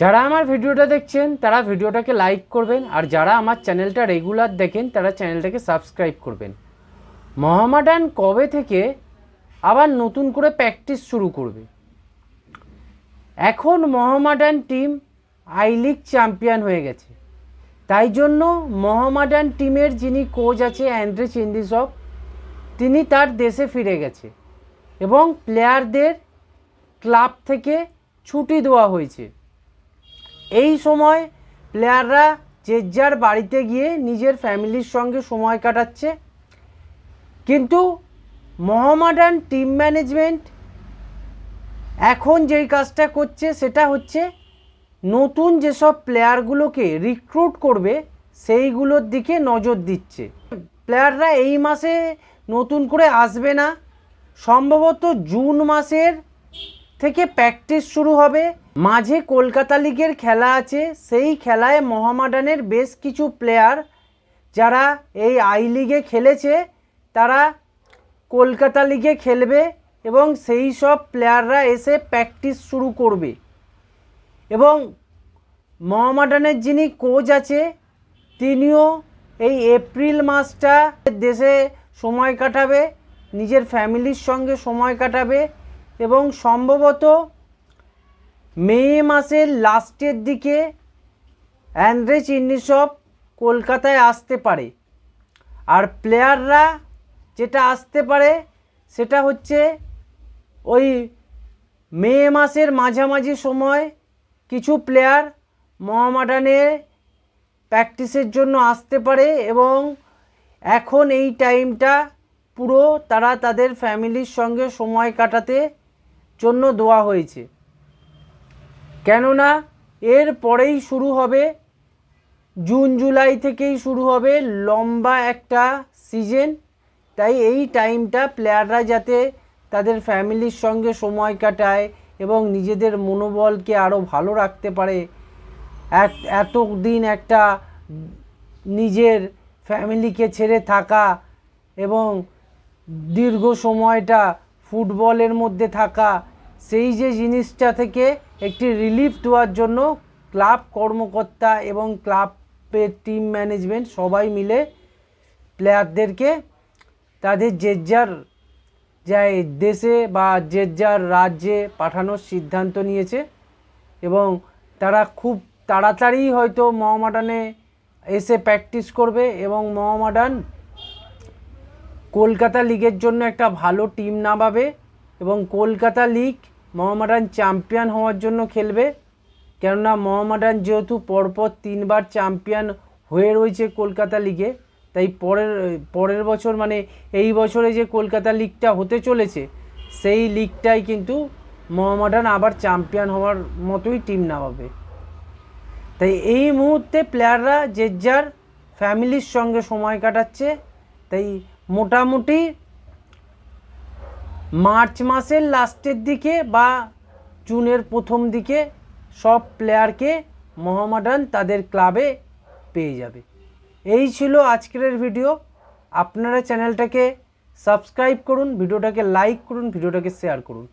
যারা আমার ভিডিওটা দেখছেন, তারা ভিডিওটাকে লাইক করবেন, আর যারা আমার চ্যানেলটা রেগুলার দেখেন, তারা চ্যানেলটাকে সাবস্ক্রাইব করবেন। মোহামেডান কবে থেকে আবার নতুন করে প্র্যাকটিস শুরু করবে? এখন Mohammedan team I league champion হয়ে গেছে। তাই জন্য মোহামেডান টিমের যিনি কোচ আছে অ্যান্ড্রে চেন্দিসব তিনি তার দেশে ফিরে গেছে এবং প্লেয়ারদের ক্লাব থেকে ছুটি দেওয়া হয়েছে। এই সময় প্লেয়াররা যে যার বাড়িতে গিয়ে নিজের ফ্যামিলির সঙ্গে সময় কাটাচ্ছে। কিন্তু মোহামেডান টিম ম্যানেজমেন্ট এখন যেই কাজটা করছে সেটা হচ্ছে নতুন যেসব প্লেয়ারগুলোকে রিক্রুট করবে, সেইগুলোর দিকে নজর দিচ্ছে। প্লেয়াররা এই মাসে নতুন করে আসবে না। সম্ভবত জুন মাসের থেকে প্র্যাকটিস শুরু হবে। মাঝে কলকাতা লিগের খেলা আছে, সেই খেলায় মোহামেডানের বেশ কিছু প্লেয়ার যারা এই আই লিগে খেলেছে, তারা কলকাতা লিগে খেলবে এবং সেই সব প্লেয়াররা এসে প্র্যাকটিস শুরু করবে। এবং মোহামেডানের যিনি কোচ আছে, তিনিও এই এপ্রিল মাসটা দেশে সময় কাটাবে, নিজের ফ্যামিলির সঙ্গে সময় কাটাবে। এবং সম্ভবত মে মাসের লাস্টের দিকে অ্যান্ড্রে চিন্নিসব কলকাতায় আসতে পারে। আর প্লেয়াররা যেটা আসতে পারে সেটা হচ্ছে ওই মে মাসের মাঝামাঝি সময় কিছু প্লেয়ার মোহামেডানে প্র্যাকটিসের জন্য আসতে পারে এবং এখন এই টাইমটা পুরো তারা তাদের ফ্যামিলির সঙ্গে সময় কাটাতে জন্য দেওয়া হয়েছে। কেননা এর পরেই শুরু হবে, জুন, জুলাই থেকেই শুরু হবে লম্বা একটা সিজন তাই এই টাইমটা প্লেয়াররা যাতে তাদের ফ্যামিলির সঙ্গে সময় কাটায় এবং নিজেদের মনোবলকে আরও ভালো রাখতে পারে এক এত দিন একটা নিজের ফ্যামিলিকে ছেড়ে থাকা এবং দীর্ঘ সময়টা ফুটবলের মধ্যে থাকা সেই যে জিনিসটা থেকে একটি রিলিফ দেওয়ার জন্য ক্লাব কর্মকর্তা এবং ক্লাবের টিম ম্যানেজমেন্ট সবাই মিলে প্লেয়ারদেরকে তাদের যে যার যা দেশে বা যে যার রাজ্যে পাঠানোর সিদ্ধান্ত নিয়েছে এবং তারা খুব তাড়াতাড়ি হয়তো মোহামেডানে এসে প্র্যাকটিস করবে এবং মহামাডান কলকাতা লিগের জন্য একটা ভালো টিম নামাবে। এবং কলকাতা লিগ মোহামেডান চ্যাম্পিয়ন হওয়ার জন্য খেলবে। কেননা মোহামেডান যেহেতু পরপর তিনবার চ্যাম্পিয়ন হয়ে রয়েছে কলকাতা লিগে, তাই পরের পরের বছর মানে এই বছরে যে কলকাতা লিগটা হতে চলেছে, সেই লিগটাই কিন্তু মোহামেডান আবার চ্যাম্পিয়ন হওয়ার মতোই টিম নামাবে। তাই এই মুহূর্তে প্লেয়াররা যে যার ফ্যামিলির সঙ্গে সময় কাটাচ্ছে, তাই মোটামুটি মার্চ মাসের লাস্টের দিকে বা জুনের প্রথম দিকে সব প্লেয়ারকে মোহামডান তাদের ক্লাবে পেয়ে যাবে। এই ছিল আজকের ভিডিও। আপনারা চ্যানেলটাকে সাবস্ক্রাইব করুন, ভিডিওটাকে লাইক করুন, ভিডিওটাকে শেয়ার করুন।